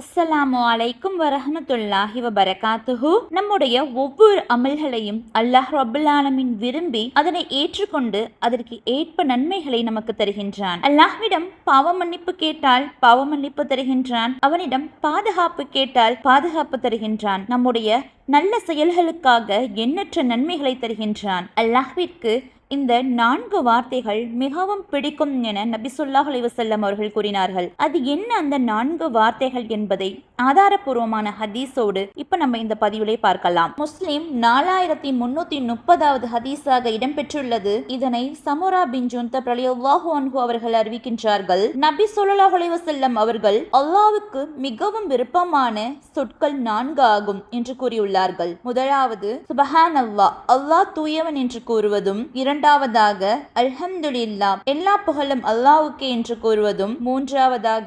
அஸ்ஸலாமு அலைக்கும் வரஹமத்துல்லாஹி வபரகாத்துஹு. நம்முடைய ஒவ்வொரு அமல்களையும் அல்லாஹ் ரபுல்லாலமின் விரும்பி அதனை ஏற்றுக்கொண்டு அதற்கு ஏற்ப நன்மைகளை நமக்கு தருகின்றான். அல்லாஹ்விடம் பாவ மன்னிப்பு கேட்டால் பாவ மன்னிப்பு தருகின்றான். அவனிடம் பாதுகாப்பு கேட்டால் பாதுகாப்பு தருகின்றான். நம்முடைய நல்ல செயல்களுக்காக எண்ணற்ற நன்மைகளை தருகின்றான். அல்லாஹ்விற்கு இந்த நான்கு வார்த்தைகள் மிகவும் பிடிக்கும் என நபிசுல்லாஹ் அலிவசல்லம் அவர்கள் கூறினார்கள். அது என்ன அந்த நான்கு வார்த்தைகள் என்பதை ஆதாரபூர்வமான ஹதீஸோடு இப்ப நம்ம இந்த பதிவிலே பார்க்கலாம். முஸ்லிம் நாலாயிரத்தி முன்னூத்தி முப்பதாவது ஹதீஸாக இடம்பெற்றுள்ளது. இதனை சமுரா பின் ஜுந்த பிரலியுல்லாஹு அன்ஹு அவர்கள் அறிவிக்கின்றார்கள். நபி சொல்லாஹ் அலிவசல்லம் அவர்கள் அல்லாவுக்கு மிகவும் விருப்பமான சொற்கள் நான்கு ஆகும் என்று கூறியுள்ளார்கள். முதலாவது சுபஹான் அல்லா அல்லாஹ் தூயவன் என்று கூறுவதும் இரண்டு இரண்டாவதாக அல்ஹம்துலில்லா எல்லா புகழும் அல்லாஹுக்கு என்று கூறுவதும் மூன்றாவதாக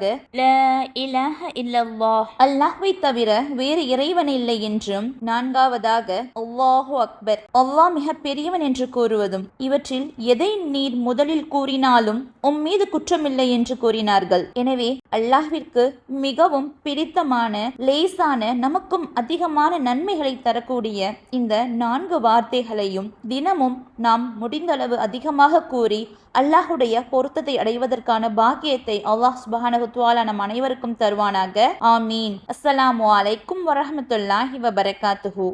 அல்லாஹை தவிர வேறு இறைவன் இல்லை என்றும் நான்காவதாக அல்லாஹு அக்பர். அல்லாஹ் மிக பெரியவன் என்று கூறுவதும் இவற்றில் எதை நீர் முதலில் கூறினாலும் உம் மீது குற்றமில்லை என்று கூறினார்கள். எனவே அல்லாஹ்விற்கு மிகவும் பிடித்தமான லேசான நமக்கும் அதிகமான நன்மைகளை தரக்கூடிய இந்த நான்கு வார்த்தைகளையும் தினமும் நாம் முடிந்தளவு அதிகமாக கூறி அல்லாஹுடைய பொருத்தத்தை அடைவதற்கான பாக்கியத்தை அல்லாஹ் சுபஹானஹு நம் அனைவருக்கும் தருவானாக. ஆமீன். அஸ்ஸலாமு அலைக்கும் வரஹ்மத்துல்லாஹி வபரகாத்துஹூ